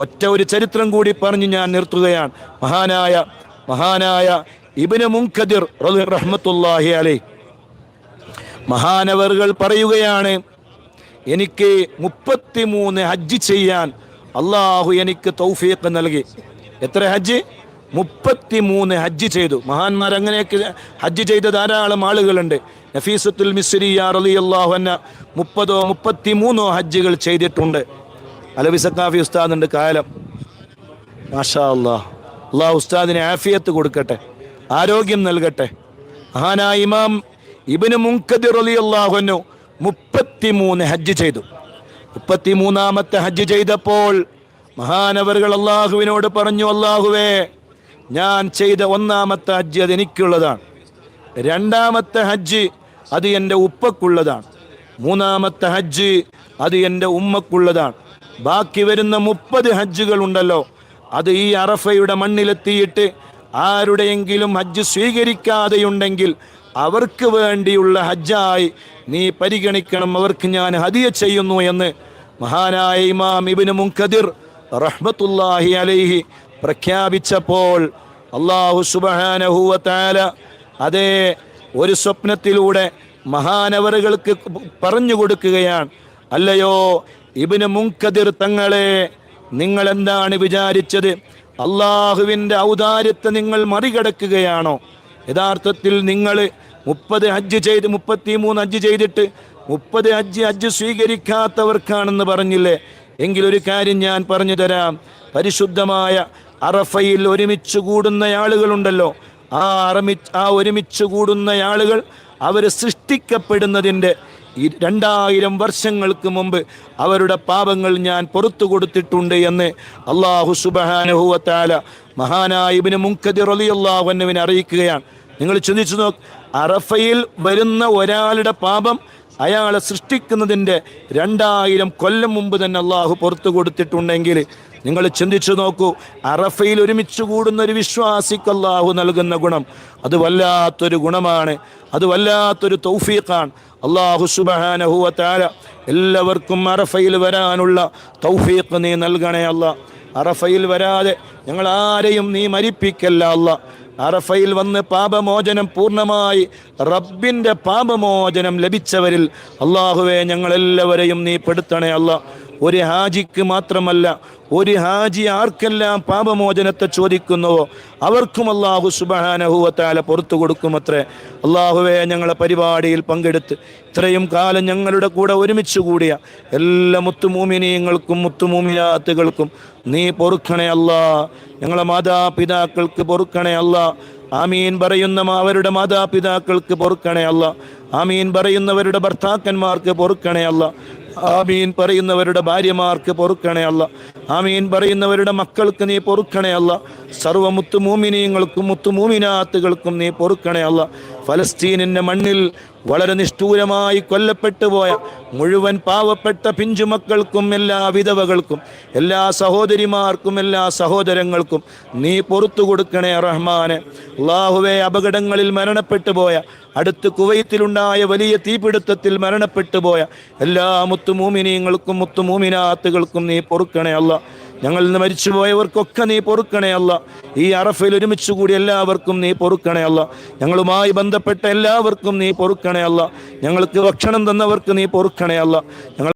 ഒറ്റ ഒരു ചരിത്രം കൂടി പറഞ്ഞ് ഞാൻ നിർത്തുകയാണ്. മഹാനായ മഹാനായ ഇബിന് മുൻഖദിർ റഹ്മത്തുല്ലാഹി അലൈ മഹാനവറുകൾ പറയുകയാണ് എനിക്ക് മുപ്പത്തിമൂന്ന് ഹജ്ജ് ചെയ്യാൻ അള്ളാഹു എനിക്ക് തൗഫീഖ് നൽകി. എത്ര ഹജ്ജ്? മുപ്പത്തിമൂന്ന് ഹജ്ജ് ചെയ്തു. മഹാന്മാർ അങ്ങനെയൊക്കെ ഹജ്ജ് ചെയ്ത ധാരാളം ആളുകളുണ്ട്. നഫീസത്തുൽ മിസ്രിയ റളിയല്ലാഹു അൻഹ മുപ്പതോ മുപ്പത്തിമൂന്നോ ഹജ്ജുകൾ ചെയ്തിട്ടുണ്ട്. അലവി സക്കാഫി ഉസ്താദുണ്ട് കാലം. മാഷാ അള്ളാഹ് അള്ളാഹ് ഉസ്താദിന് ആഫിയത്ത് കൊടുക്കട്ടെ. ആരോഗ്യം നൽകട്ടെ. മഹാനായ ഇമാം ഇബിന് മുൻകദിർ റളിയല്ലാഹു അൻഹു മുപ്പത്തിമൂന്ന് ഹജ്ജ് ചെയ്തു. മുപ്പത്തിമൂന്നാമത്തെ ഹജ്ജ് ചെയ്തപ്പോൾ മഹാനവറുകൾ അള്ളാഹുവിനോട് പറഞ്ഞു അള്ളാഹുവേ ഞാൻ ചെയ്ത ഒന്നാമത്തെ ഹജ്ജ് അത് എനിക്കുള്ളതാണ്. രണ്ടാമത്തെ ഹജ്ജ് അത് എന്റെ ഉപ്പക്കുള്ളതാണ്. മൂന്നാമത്തെ ഹജ്ജ് അത് എന്റെ ഉമ്മക്കുള്ളതാണ്. ബാക്കി വരുന്ന മുപ്പത് ഹജ്ജുകൾ ഉണ്ടല്ലോ അത് ഈ അറഫയുടെ മണ്ണിലെത്തിയിട്ട് ആരുടെയെങ്കിലും ഹജ്ജ് സ്വീകരിക്കാതെയുണ്ടെങ്കിൽ അവർക്ക് വേണ്ടിയുള്ള ഹജ്ജായി നീ പരിഗണിക്കണം. അവർക്ക് ഞാൻ ഹദിയ ചെയ്യുന്നു എന്ന് മഹാനായ ഇമാം ഇബിന് മുൻകദിർ റഹ്മത്തുല്ലാഹി അലൈഹി പ്രഖ്യാപിച്ചപ്പോൾ അള്ളാഹു സുബഹാനഹുവ താല അതേ ഒരു സ്വപ്നത്തിലൂടെ മഹാനവറുകൾക്ക് പറഞ്ഞു കൊടുക്കുകയാണ് അല്ലയോ ഇബിന് മുങ്കതിർ തങ്ങളെ നിങ്ങൾ എന്താണ് വിചാരിച്ചത്? അള്ളാഹുവിന്റെ ഔദാര്യത്തെ നിങ്ങൾ മറികടക്കുകയാണോ? യഥാർത്ഥത്തിൽ നിങ്ങൾ മുപ്പത് ഹജ്ജ് ചെയ്ത് മുപ്പത്തി മൂന്ന് ഹജ്ജ് ചെയ്തിട്ട് മുപ്പത് ഹജ്ജ് ഹജ്ജ് സ്വീകരിക്കാത്തവർക്കാണെന്ന് പറഞ്ഞില്ലേ? എങ്കിലൊരു കാര്യം ഞാൻ പറഞ്ഞു തരാം. പരിശുദ്ധമായ അറഫയിൽ ഒരുമിച്ച് കൂടുന്ന ആളുകളുണ്ടല്ലോ. ആ അറമി ആ ഒരുമിച്ച് കൂടുന്ന ആളുകൾ അവർ സൃഷ്ടിക്കപ്പെടുന്നതിന്റെ രണ്ടായിരം വർഷങ്ങൾക്ക് മുമ്പ് അവരുടെ പാപങ്ങൾ ഞാൻ പുറത്തു കൊടുത്തിട്ടുണ്ട് എന്ന് അള്ളാഹു സുബഹാനുഹുവത്താല മഹാനായ ഇബിന് മുൻകദിർ അലി അള്ളാഹുവിനെ അറിയിക്കുകയാണ്. നിങ്ങൾ ചിന്തിച്ചു നോക്ക് അറഫയിൽ വരുന്ന ഒരാളുടെ പാപം അയാളെ സൃഷ്ടിക്കുന്നതിന്റെ രണ്ടായിരം കൊല്ലം മുമ്പ് തന്നെ അള്ളാഹു പുറത്തു കൊടുത്തിട്ടുണ്ടെങ്കിൽ നിങ്ങൾ ചിന്തിച്ചു നോക്കൂ അറഫയിൽ ഒരുമിച്ച് കൂടുന്ന ഒരു വിശ്വാസിക്ക് അള്ളാഹു നൽകുന്ന ഗുണം അത് വല്ലാത്തൊരു ഗുണമാണ് അത് വല്ലാത്തൊരു തൗഫീഖാണ്. അള്ളാഹു സുബഹാനഹുവ താര എല്ലാവർക്കും അറഫയിൽ വരാനുള്ള തൗഫീഖ് നീ നൽകണേ അല്ല അറഫയിൽ വരാതെ ഞങ്ങൾ ആരെയും നീ മരിപ്പിക്കല്ല അല്ല. അറഫയിൽ വന്ന് പാപമോചനം പൂർണമായി റബ്ബിന്റെ പാപമോചനം ലഭിച്ചവരിൽ അള്ളാഹുവെ ഞങ്ങളെല്ലാവരെയും നീ പെടുത്തണേ അല്ല. ഒരു ഹാജിക്ക് മാത്രമല്ല ഒരു ഹാജി ആർക്കെല്ലാം പാപമോചനത്തെ ചോദിക്കുന്നുവോ അവർക്കും അള്ളാഹു സുബഹാനഹുവത്താല പുറത്തു കൊടുക്കുമത്രേ. അള്ളാഹുവെ ഞങ്ങളെ പരിപാടിയിൽ പങ്കെടുത്ത് ഇത്രയും കാലം ഞങ്ങളുടെ കൂടെ ഒരുമിച്ച് കൂടിയ എല്ലാ മുത്തുമൂമിനീയങ്ങൾക്കും മുത്തുമൂമിയാത്തുകൾക്കും നീ പൊറുക്കണേ അല്ലാ. ഞങ്ങളെ മാതാപിതാക്കൾക്ക് പൊറുക്കണേ അല്ലാ. ആമീൻ പറയുന്ന അവരുടെ മാതാപിതാക്കൾക്ക് പൊറുക്കണേ അല്ല. ആമീൻ പറയുന്നവരുടെ ഭർത്താക്കന്മാർക്ക് പൊറുക്കണേ അല്ല. ആമീൻ പറയുന്നവരുടെ ഭാര്യമാർക്ക് പൊറുക്കണേ അല്ല. ആമീൻ പറയുന്നവരുടെ മക്കൾക്ക് നീ പൊറുക്കണേ അല്ല. മുത്തുമൂമിനീയങ്ങൾക്കും മുത്തുമൂമിനാത്തുകൾക്കും നീ പൊറുക്കണേ അല്ല. ഫലസ്തീനിന്റെ മണ്ണിൽ വളരെ നിഷ്ഠൂരമായി കൊല്ലപ്പെട്ടു പോയ മുഴുവൻ പാവപ്പെട്ട പിഞ്ചുമക്കൾക്കും എല്ലാ വിധവകൾക്കും എല്ലാ സഹോദരിമാർക്കും എല്ലാ സഹോദരങ്ങൾക്കും നീ പുറത്തു കൊടുക്കണേ റഹ്മാനെ. അള്ളാഹുവെ അപകടങ്ങളിൽ മരണപ്പെട്ടു പോയ അടുത്ത് കുവൈത്തിലുണ്ടായ വലിയ തീപിടുത്തത്തിൽ മരണപ്പെട്ടു പോയ എല്ലാ മുത്തുമൂമിനീങ്ങൾക്കും മുത്തുമൂമിനാത്തുകൾക്കും നീ പൊറുക്കണേ അല്ല ഞങ്ങളിൽ നിന്ന് മരിച്ചുപോയവർക്കൊക്കെ നീ പൊറുക്കണേ അല്ല. ഈ അറഫയിൽ ഒരുമിച്ച് കൂടി എല്ലാവർക്കും നീ പൊറുക്കണേ അല്ല. ഞങ്ങളുമായി ബന്ധപ്പെട്ട എല്ലാവർക്കും നീ പൊറുക്കണേ അല്ല. ഞങ്ങൾക്ക് ഭക്ഷണം തന്നവർക്ക് നീ പൊറുക്കണേ അല്ല. ഞങ്ങൾ